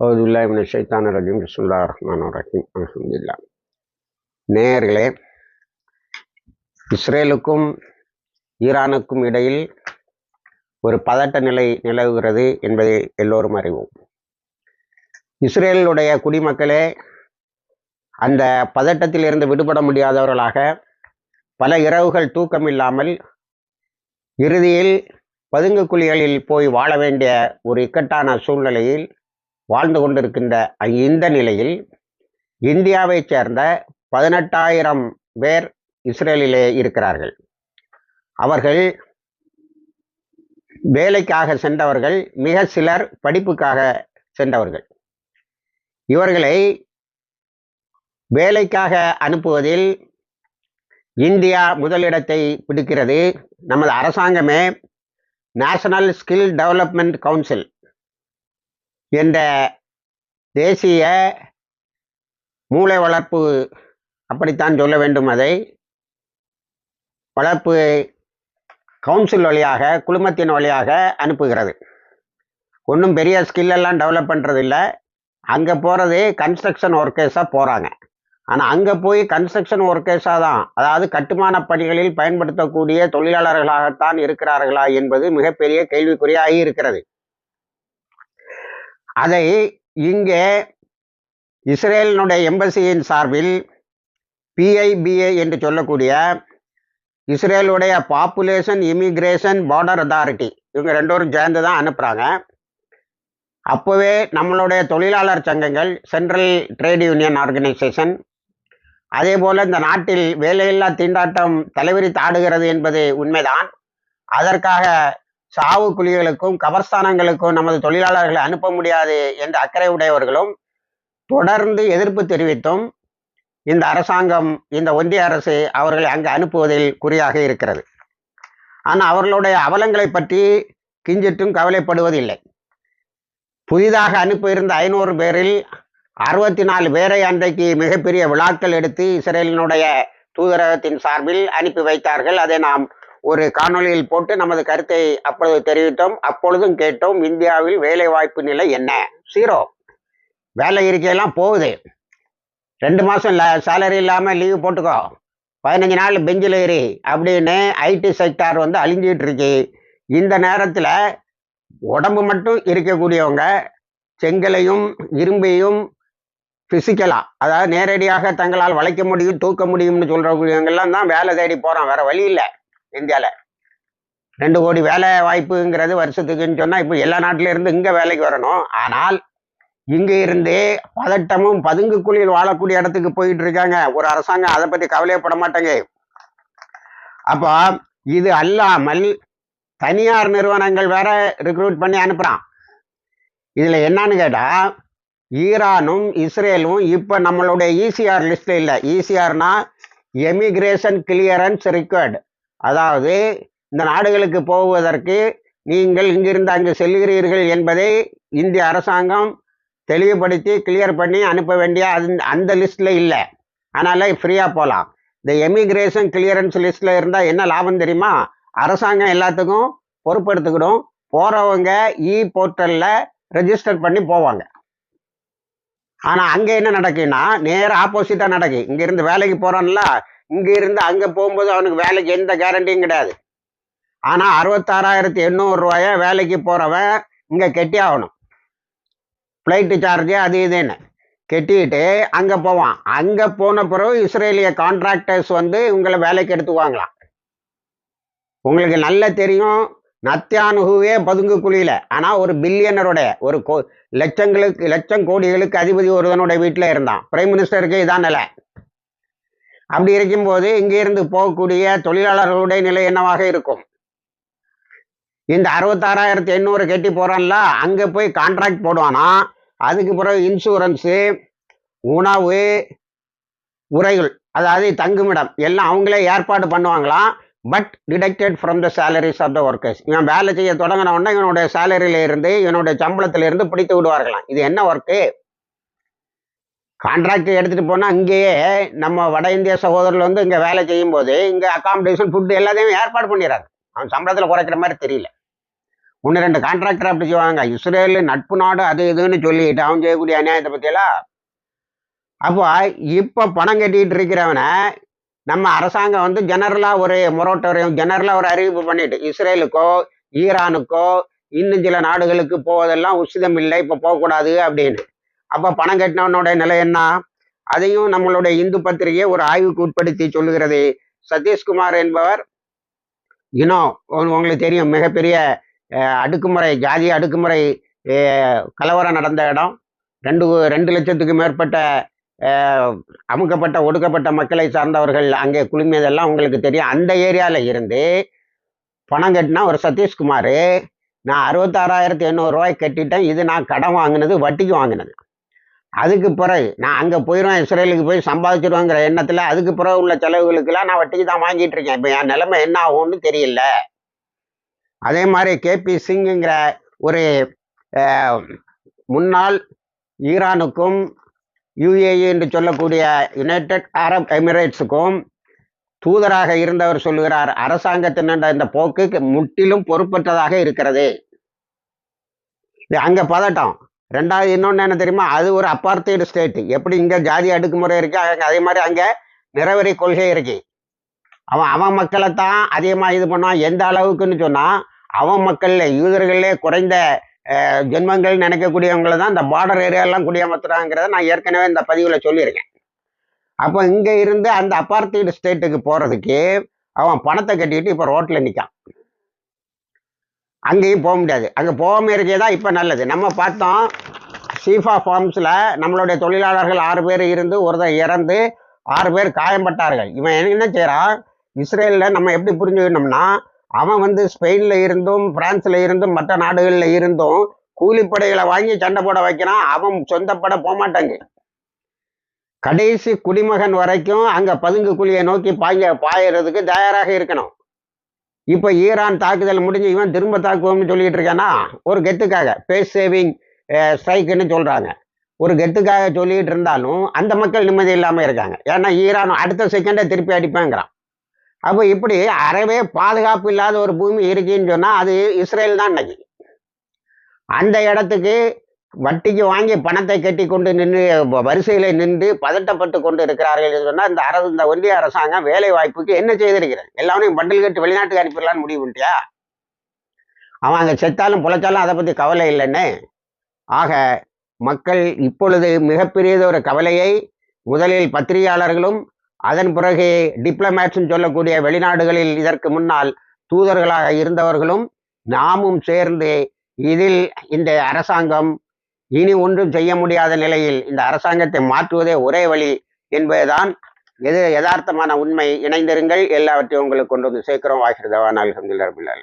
அவுதுல்லாஹிமின் ஷைத்தான் ரஜீம் ரசுல்லா ரஹ்மான் ரஹீம் அலமதுல்லா நேயர்களே இஸ்ரேலுக்கும் ஈரானுக்கும் இடையில் ஒரு பதட்ட நிலை நிலவுகிறது என்பதை எல்லோரும் அறிவோம். இஸ்ரேலுடைய குடிமக்களே அந்த பதட்டத்திலிருந்து விடுபட முடியாதவர்களாக பல இரவுகள் தூக்கம் இல்லாமல் இறுதியில் பதுங்கு குழிகளில் போய் வாழ வேண்டிய ஒரு இக்கட்டான சூழ்நிலையில் வாழ்ந்து கொண்டிருக்கின்ற இந்த நிலையில் இந்தியாவைச் சேர்ந்த பதினெட்டாயிரம் பேர் இஸ்ரேலிலே இருக்கிறார்கள். அவர்கள் வேலைக்காக சென்றவர்கள் மிக சிலர் படிப்புக்காக சென்றவர்கள். இவர்களை வேலைக்காக அனுப்புவதில் இந்தியா முதலிடத்தை பிடிக்கிறது. நமது அரசாங்கமே நேஷனல் ஸ்கில் டெவலப்மெண்ட் கவுன்சில் என்ற தேசிய மூளை வளர்ப்பு அப்படித்தான் சொல்ல வேண்டும். அதை வளர்ப்பு கவுன்சில் வழியாக குழுமத்தின் வழியாக அனுப்புகிறது. ஒன்றும் பெரிய ஸ்கில்லெல்லாம் டெவலப் பண்ணுறதில்ல அங்கே போகிறது கன்ஸ்ட்ரக்ஷன் ஒர்க்கர்ஸாக போகிறாங்க ஆனால் அங்கே போய் கன்ஸ்ட்ரக்ஷன் ஒர்க்கர்ஸாக தான் அதாவது கட்டுமான பணிகளில் பயன்படுத்தக்கூடிய தொழிலாளர்களாகத்தான் இருக்கிறார்களா என்பது மிகப்பெரிய கேள்விக்குறியாகி இருக்கிறது. அதை இங்கே இஸ்ரேலினுடைய எம்பசியின் சார்பில் பிஐபிஏ என்று சொல்லக்கூடிய இஸ்ரேலுடைய பாப்புலேஷன் இமிக்ரேஷன் பார்டர் அத்தாரிட்டி இவங்க ரெண்டோரும் சேர்ந்து தான் அனுப்புகிறாங்க அப்போவே நம்மளுடைய தொழிலாளர் சங்கங்கள் சென்ட்ரல் ட்ரேட் யூனியன் ஆர்கனைசேஷன் அதே போல் இந்த நாட்டில் வேலையில்லா திண்டாட்டம் தலைவரி தாடுகிறது என்பது உண்மைதான். அதற்காக சாவு குழிகளுக்கும் கபர்ஸ்தானங்களுக்கும் நமது தொழிலாளர்களை அனுப்ப முடியாது என்ற அக்கறை உடையவர்களும் தொடர்ந்து எதிர்ப்பு தெரிவித்தும் இந்த அரசாங்கம் இந்த ஒன்றிய அரசு அவர்களை அங்கு அனுப்புவதில் குறியாக இருக்கிறது. ஆனால் அவர்களுடைய அவலங்களை பற்றி கிஞ்சிட்டும் கவலைப்படுவதில்லை. புதிதாக அனுப்பியிருந்த ஐநூறு பேரில் அறுபத்தி நாலு பேரை அன்றைக்கு மிகப்பெரிய விழாக்கள் எடுத்து இஸ்ரேலினுடைய தூதரகத்தின் சார்பில் அனுப்பி வைத்தார்கள். அதை நாம் ஒரு காணொலியில் போட்டு நமது கருத்தை அப்பொழுது தெரிவித்தோம். அப்பொழுதும் கேட்டோம் இந்தியாவில் வேலை வாய்ப்பு நிலை என்ன? சீரோ வேலை இருக்கையெல்லாம் போகுது. ரெண்டு மாதம் சேலரி இல்லாமல் லீவு போட்டுக்கோ. பதினஞ்சு நாள் பெஞ்சில் ஏறி அப்படின்னு ஐடி செக்டார் வந்து அழிஞ்சிட்டு இருக்கு. இந்த நேரத்தில் உடம்பு மட்டும் இருக்கக்கூடியவங்க செங்கலையும் இரும்பையும் ஃபிசிக்கலாக அதாவது நேரடியாக தங்களால் வளைக்க முடியும் தூக்க முடியும்னு சொல்கிறவங்கெல்லாம் தான் வேலை தேடி போகிறோம் வேறு வழி இல்லை. இந்தியாவில் ரெண்டு கோடி வேலை வாய்ப்புங்கிறது வருஷத்துக்குன்னு சொன்னால் இப்போ எல்லா நாட்டில இருந்து இங்கே வேலைக்கு வரணும். ஆனால் இங்கே இருந்தே பதட்டமும் பதுங்கு குழியில் வாழக்கூடிய இடத்துக்கு போயிட்டு இருக்காங்க ஒரு அரசாங்கம் அதை பற்றி கவலையப்பட மாட்டாங்க. அப்போ இது அல்லாமல் தனியார் நிறுவனங்கள் வேற ரிக்ரூட் பண்ணி அனுப்புகிறான் இதில் என்னன்னு கேட்டால் ஈரானும் இஸ்ரேலும் இப்போ நம்மளுடைய இசிஆர் லிஸ்ட்டில் இல்லை. இசிஆர்னா எமிக்ரேஷன் கிளியரன்ஸ் ரிக்வர்டு அதாவது இந்த நாடுகளுக்கு போவதற்கு நீங்கள் இங்கிருந்து அங்கு செல்கிறீர்கள் என்பதை இந்திய அரசாங்கம் தெளிவுபடுத்தி கிளியர் பண்ணி அனுப்ப வேண்டிய அந்த அந்த லிஸ்ட்டில் இல்லை. அதனால் ஃப்ரீயாக போகலாம் இந்த எமிக்ரேஷன் கிளியரன்ஸ் லிஸ்ட்டில் இருந்தால் என்ன லாபம் தெரியுமா? அரசாங்கம் எல்லாத்துக்கும் பொறுப்பெடுத்துக்கிடும். போகிறவங்க இ போர்ட்டலில் ரெஜிஸ்டர் பண்ணி போவாங்க. ஆனால் அங்கே என்ன நடக்குன்னா நேர ஆப்போசிட்டாக நடக்கு. இங்கேருந்து வேலைக்கு போகிறான்ல இங்கேருந்து அங்கே போகும்போது அவனுக்கு வேலைக்கு எந்த கேரண்டியும் கிடையாது. ஆனால் அறுபத்தாறாயிரத்தி எண்ணூறு ரூபாய வேலைக்கு போகிறவன் இங்கே கெட்டி ஆகணும். ஃப்ளைட்டு சார்ஜு அது இதுன்னு கெட்டிட்டு அங்கே போவான். அங்கே போன பிறகு இஸ்ரேலிய கான்ட்ராக்டர்ஸ் வந்து உங்களை வேலைக்கு எடுத்துக்குவாங்களாம். உங்களுக்கு நல்ல தெரியும் நத்தியானுகுவே பதுங்கு குழியில். ஆனால் ஒரு பில்லியனருடைய ஒரு கோ லட்சங்களுக்கு லட்சம் கோடிகளுக்கு அதிபதி ஒருவனுடைய வீட்டில் இருந்தான். பிரைம் மினிஸ்டருக்கு இதான் நிலை. அப்படி இருக்கும்போது இங்கிருந்து போகக்கூடிய தொழிலாளர்களுடைய நிலை என்னவாக இருக்கும்? இந்த அறுபத்தாறாயிரத்தி எண்ணூறு கட்டி போகிறான்ல அங்கே போய் கான்ட்ராக்ட் போடுவானா? அதுக்கு பிறகு இன்சூரன்ஸு உணவு உரைகள் அதாவது தங்குமிடம் எல்லாம் அவங்களே ஏற்பாடு பண்ணுவாங்களாம் but deducted from the salaries of the workers இவன் வேலை செய்ய தொடங்கின உடனே இவனுடைய சேலரியில இருந்து இவனுடைய சம்பளத்தில இருந்து பிடித்து விடுவார்களாம். இது என்ன ஒர்க்கு கான்ட்ராக்ட் எடுத்துகிட்டு போனால் அங்கேயே நம்ம வட இந்திய சகோதரர்கள் வந்து இங்கே வேலை செய்யும் போது இங்கே அக்காமடேஷன் ஃபுட்டு எல்லாத்தையும் ஏற்பாடு பண்ணிடுறாங்க. அவன் சம்பளத்தில் குறைக்கிற மாதிரி தெரியல. ஒன்று ரெண்டு கான்ட்ராக்டர் அப்படி செய்வாங்க. இஸ்ரேல் நட்பு நாடு அது இதுன்னு சொல்லிட்டு அவன் செய்யக்கூடிய அநியாயத்தை பற்றியெல்லாம் அப்போ இப்போ பணம் கட்டிக்கிட்டு இருக்கிறவனை நம்ம அரசாங்கம் வந்து ஜெனரலாக ஒரு மொரோட்டோரியம் ஜெனரலாக ஒரு அறிவிப்பு பண்ணிட்டு இஸ்ரேலுக்கோ ஈரானுக்கோ இன்னும் சில நாடுகளுக்கு போவதெல்லாம் உசிதம் இல்லை இப்போ போகக்கூடாது அப்படின்னு. அப்போ பணம் கட்டினவனோட நிலை என்ன? அதையும் நம்மளுடைய இந்து பத்திரிகை ஒரு ஆய்வுக்கு உட்படுத்தி சொல்லுகிறது. சதீஷ்குமார் என்பவர் இன்னும் உங்களுக்கு தெரியும் மிகப்பெரிய அடுக்குமுறை ஜாதி அடுக்குமுறை கலவரம் நடந்த இடம். ரெண்டு ரெண்டு லட்சத்துக்கு மேற்பட்ட அமுக்கப்பட்ட ஒடுக்கப்பட்ட மக்களை சார்ந்தவர்கள் அங்கே குழுமியதெல்லாம் உங்களுக்கு தெரியும். அந்த ஏரியாவில் இருந்து பணம் கட்டினா ஒரு சதீஷ்குமார் நான் அறுபத்தாறாயிரத்தி எண்ணூறுரூவாய் கட்டிட்டேன். இது நான் கடன் வாங்கினது வட்டிக்கு வாங்கினது. அதுக்கு பிறகு நான் அங்கே போயிடுவேன் இஸ்ரேலுக்கு போய் சம்பாதிச்சிருவேங்கிற எண்ணத்தில் அதுக்கு பிறகு உள்ள செலவுகளுக்கெல்லாம் நான் வட்டிக்கு தான் வாங்கிட்டு இருக்கேன். இப்போ என் நிலைமை என்ன ஆகும்னு தெரியல. அதே மாதிரி கேபி சிங்குங்கிற ஒரு முன்னாள் ஈரானுக்கும் யுஏஇ என்று சொல்லக்கூடிய யுனைடெட் அரப் எமிரேட்ஸுக்கும் தூதராக இருந்தவர் சொல்லுகிறார் அரசாங்கத்தின் இந்த போக்கு முற்றிலும் பொறுப்பற்றதாக இருக்கிறது. அங்கே பதட்டம். ரெண்டாவது இன்னொன்று என்ன தெரியுமா? அது ஒரு அப்பார்த்தைடு ஸ்டேட் எப்படி இங்கே ஜாதி அடுக்குமுறை இருக்கு அங்கே அதே மாதிரி அங்கே நிறவரி கொள்கை இருக்கு. அவன் அவன் மக்களை தான் அதிகமாக இது பண்ணான் எந்த அளவுக்குன்னு சொன்னால் அவன் மக்களில் யூதர்களே குறைந்த ஜென்மங்கள் நினைக்கக்கூடியவங்களை தான் இந்த பார்டர் ஏரியாலாம் குடியமர்த்துறாங்கிறத நான் ஏற்கனவே இந்த பதிவில் சொல்லியிருக்கேன். அப்போ இங்கே இருந்து அந்த அப்பார்த்தைடு ஸ்டேட்டுக்கு போகிறதுக்கு அவன் பணத்தை கட்டிக்கிட்டு இப்போ ரோட்டில் நிற்கான் அங்கேயும் போக முடியாது. அங்கே போகாமல் இருக்கே தான் இப்போ நல்லது. நம்ம பார்த்தோம் சீஃபா ஃபார்ம்ஸில் நம்மளுடைய தொழிலாளர்கள் ஆறு பேர் இருந்து ஒருத்தர் இறந்து ஆறு பேர் காயம்பட்டார்கள். இவன் என்ன செய்கிறான் இஸ்ரேலில் நம்ம எப்படி புரிஞ்சுக்கணும்னா அவன் வந்து ஸ்பெயினில் இருந்தும் பிரான்ஸில் இருந்தும் மற்ற நாடுகளில் இருந்தும் கூலிப்படைகளை வாங்கி சண்டை போட வைக்கிறான். அவன் சொந்தப்பட போகமாட்டாங்க. கடைசி குடிமகன் வரைக்கும் அங்கே பதுங்கு குழியை நோக்கி பாய பாயறதுக்கு தயாராக இருக்கணும். இப்போ ஈரான் தாக்குதல் முடிஞ்சு இவன் திரும்ப தாக்குவோம்னு சொல்லிட்டு இருக்கானா? ஒரு கெத்துக்காக. பேஸ் சேவிங் ஸ்ட்ரைக்குன்னு சொல்கிறாங்க ஒரு கெத்துக்காக சொல்லிட்டு இருந்தாலும் அந்த மக்கள் நிம்மதி இல்லாமல் இருக்காங்க. ஏன்னா ஈரான் அடுத்த செகண்டே திருப்பி அடிப்பாங்கிறான். அப்போ இப்படி அறவே பாதுகாப்பு இல்லாத ஒரு பூமி இருக்குன்னு சொன்னால் அது இஸ்ரேல் தான் இன்னைக்கு அந்த இடத்துக்கு வட்டிக்கு வாங்கி பணத்தை கட்டி கொண்டு நின்று வரிசையில் நின்று பதட்டப்பட்டு கொண்டு இருக்கிறார்கள் என்று சொன்னால் இந்த அரசு இந்த ஒன்றிய அரசாங்கம் வேலை வாய்ப்புக்கு என்ன செய்திருக்கிறேன் எல்லாமே பண்டில் கட்டு வெளிநாட்டுக்கு அனுப்பிடலான்னு முடிவு பண்ணிட்டியா? அவன் அங்கே செத்தாலும் புழைச்சாலும் அதை பற்றி கவலை இல்லைன்னு. ஆக மக்கள் இப்பொழுது மிகப்பெரியதொரு கவலையை முதலில் பத்திரிகையாளர்களும் அதன் பிறகு டிப்ளமேட்ஸ்னு சொல்லக்கூடிய வெளிநாடுகளில் இதற்கு முன்னால் தூதர்களாக இருந்தவர்களும் நாமும் சேர்ந்து இதில் இந்த அரசாங்கம் இனி ஒன்றும் செய்ய முடியாத நிலையில் இந்த அரசாங்கத்தை மாற்றுவதே ஒரே வழி என்பதுதான் எது யதார்த்தமான உண்மை. இணைந்திருங்கள். எல்லாவற்றையும் உங்களுக்கு கொண்டு வந்து சேர்க்கிறோம். வாகிருதவான் அல்ஹம்துலில்லாஹ்